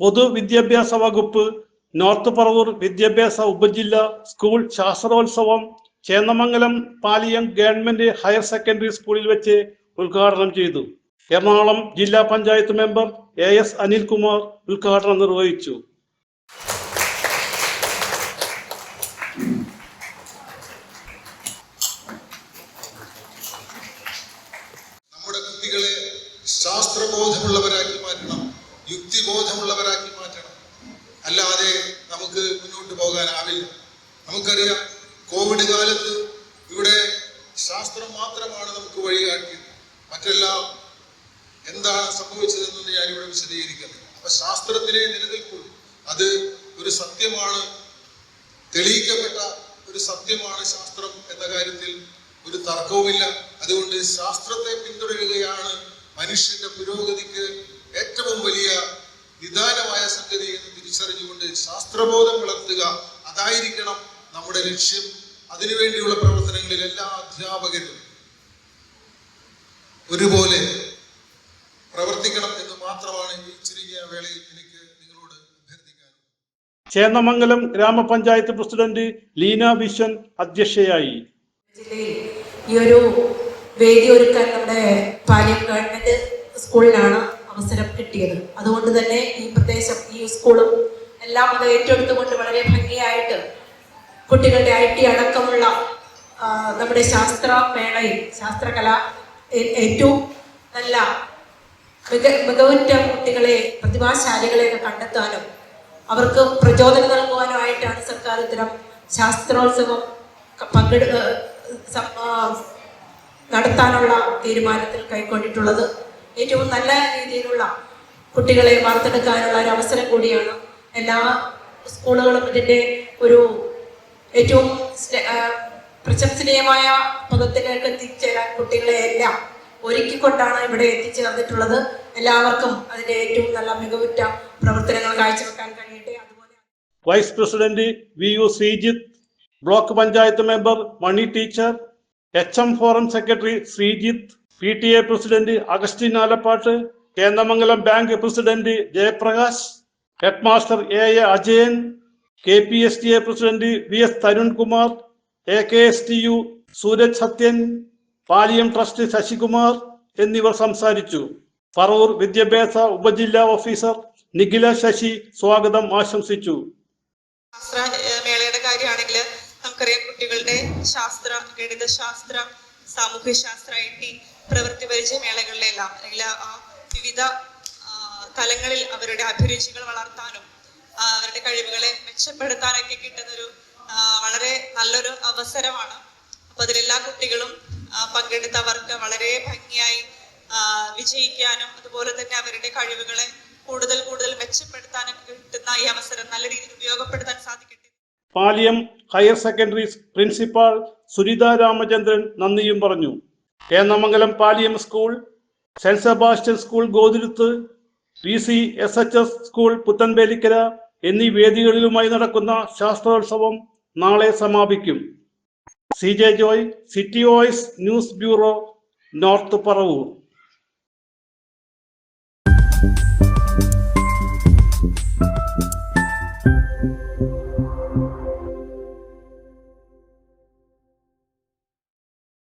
പൊതുവിദ്യാഭ്യാസ വകുപ്പ് നോർത്ത് പറവൂർ വിദ്യാഭ്യാസ ഉപജില്ല school ശാസ്ത്രോത്സവം Chennamangalam Paliyam government higher secondary സ്കൂളിൽ വെച്ച് ഉദ്ഘാടനം ചെയ്തു. എറണാകുളം ജില്ലാ panchayat member A S Anilkumar ഉദ്ഘാടനം നിർവഹിച്ചു. നമ്മുടെ കുട്ടികളെ ശാസ്ത്രബോധമുള്ളവരാക്കി മാറ്റണം. യുക്തിബോധമുള്ളവരാക്കി മാറ്റണം. അല്ലാതെ നമുക്ക് മുന്നോട്ട് പോകാനാവില്ല. നമുക്കറിയാം കോവിഡ് കാലത്ത് ഇവിടെ ശാസ്ത്രം മാത്രമാണ് നമുക്ക് വഴികാട്ടിയത്. മറ്റെല്ലാം എന്താണ് സംഭവിച്ചതെന്ന് ഞാനിവിടെ വിശദീകരിക്കുന്നത് അപ്പൊ ശാസ്ത്രത്തിനെ നിലനിൽക്കും അത് ഒരു സത്യമാണ് തെളിയിക്കപ്പെട്ട ഒരു സത്യമാണ് ശാസ്ത്രം എന്ന കാര്യത്തിൽ ഒരു തർക്കവുമില്ല. അതുകൊണ്ട് ശാസ്ത്രത്തെ പിന്തുടരുകയാണ് മനുഷ്യന്റെ പുരോഗതിക്ക് ഏറ്റവും വലിയ നിദാനമായ സംഗതി എന്ന് തിരിച്ചറിഞ്ഞുകൊണ്ട് ശാസ്ത്രബോധം വളർത്തുക അതായിരിക്കണം നമ്മുടെ ലക്ഷ്യം. അതിനുവേണ്ടിയുള്ള പ്രവർത്തനങ്ങളിൽ എല്ലാ അധ്യാപകരും ഒരുപോലെ പ്രവർത്തിക്കണം എന്ന് മാത്രമാണ് ഈ ചുരുങ്ങിയ വേളയിൽ എനിക്ക് നിങ്ങളോട് അഭ്യർത്ഥിക്കാനുള്ളത്. ചേന്നമംഗലം ഗ്രാമപഞ്ചായത്ത് പ്രസിഡന്റ് ലീന വിശ്വൻ അധ്യക്ഷയായി. ജില്ലയിൽ ഈ ഒരു വേദി ഒരുക്കാൻ നമ്മുടെ പാലിയം ഗവൺമെന്റ് സ്കൂളിലാണ് അവസരം കിട്ടിയത്. അതുകൊണ്ട് തന്നെ ഈ പ്രദേശം ഈ സ്കൂളും എല്ലാം അത് ഏറ്റെടുത്തുകൊണ്ട് വളരെ ഭംഗിയായിട്ട് കുട്ടികളുടെ ഐ ടി അടക്കമുള്ള നമ്മുടെ ശാസ്ത്ര മേളയിൽ ശാസ്ത്രകല ഏറ്റവും നല്ല മിക മികവുറ്റ കുട്ടികളെ പ്രതിഭാശാലികളെ കണ്ടെത്താനും അവർക്ക് പ്രചോദനം നൽകുവാനുമായിട്ടാണ് സർക്കാർ ഇത്തരം ശാസ്ത്രോത്സവം പങ്കെടു നടത്താനുള്ള തീരുമാനത്തിൽ കൈക്കൊണ്ടിട്ടുള്ളത്. ഏറ്റവും നല്ല രീതിയിലുള്ള കുട്ടികളെ വാർത്തെടുക്കാനുള്ള ഒരു അവസരം കൂടിയാണ് എല്ലാ സ്കൂളുകളും ഇതിന്റെ ഒരു ഏറ്റവും പ്രശംസനീയമായ പദത്തിലേക്ക് എത്തിച്ചേരാൻ കുട്ടികളെ എല്ലാം ഒരുക്കിക്കൊണ്ടാണ് ഇവിടെ എത്തിച്ചേർന്നിട്ടുള്ളത്. എല്ലാവർക്കും അതിന്റെ ഏറ്റവും നല്ല മികവുറ്റ പ്രവർത്തനങ്ങൾ കാഴ്ചവെക്കാൻ കഴിയട്ടെ. അതുപോലെ vice president V U Sreejith block panchayat member Mani teacher H M forum secretary Sreejith P T A president Augustine Alappat Kendramangalam bank president Jayaprakash head master A A Ajayan K P S T A president V S Tharunkumar A K S T U Sooraj Sathyan Paliyam trust Sasikumar എന്നിവർ സംസാരിച്ചു. പറവൂർ വിദ്യാഭ്യാസ ഉപജില്ലാ officer Nikhila Sasi സ്വാഗതം ആശംസിച്ചു. ശാസ്ത്ര മേളയുടെ കാര്യമാണെങ്കിൽ നമുക്കറിയാം കുട്ടികളുടെ ശാസ്ത്ര ഗണിതശാസ്ത്ര സാമൂഹ്യ ശാസ്ത്ര ഐ ടി പ്രവൃത്തി പരിചയ മേളകളിലെല്ലാം അല്ലെങ്കിൽ വിവിധ തലങ്ങളിൽ അവരുടെ അഭിരുചികൾ വളർത്താനും അവരുടെ കഴിവുകളെ മെച്ചപ്പെടുത്താനൊക്കെ കിട്ടുന്നൊരു വളരെ നല്ലൊരു അവസരമാണ്. അപ്പൊ അതിലെല്ലാ കുട്ടികളും പങ്കെടുത്തവർക്ക് വളരെ ഭംഗിയായി വിജയിക്കാനും അതുപോലെ തന്നെ അവരുടെ കഴിവുകളെ കൂടുതൽ കൂടുതൽ മെച്ചപ്പെടുത്താനും കിട്ടുന്ന ഈ അവസരം നല്ല രീതിയിൽ ഉപയോഗപ്പെടുത്താൻ സാധിക്കട്ടെ. Paliyam higher secondary principal Suritha Ramachandran നന്ദിയും പറഞ്ഞു. Kennamangalam Paliyam school saint Sebastian school Gothuruth P C S H S school Puthenvelikkara എന്നീ വേദികളിലുമായി നടക്കുന്ന ശാസ്ത്രോത്സവം നാളെ സമാപിക്കും. C J Joy city voice news bureau north Paravur.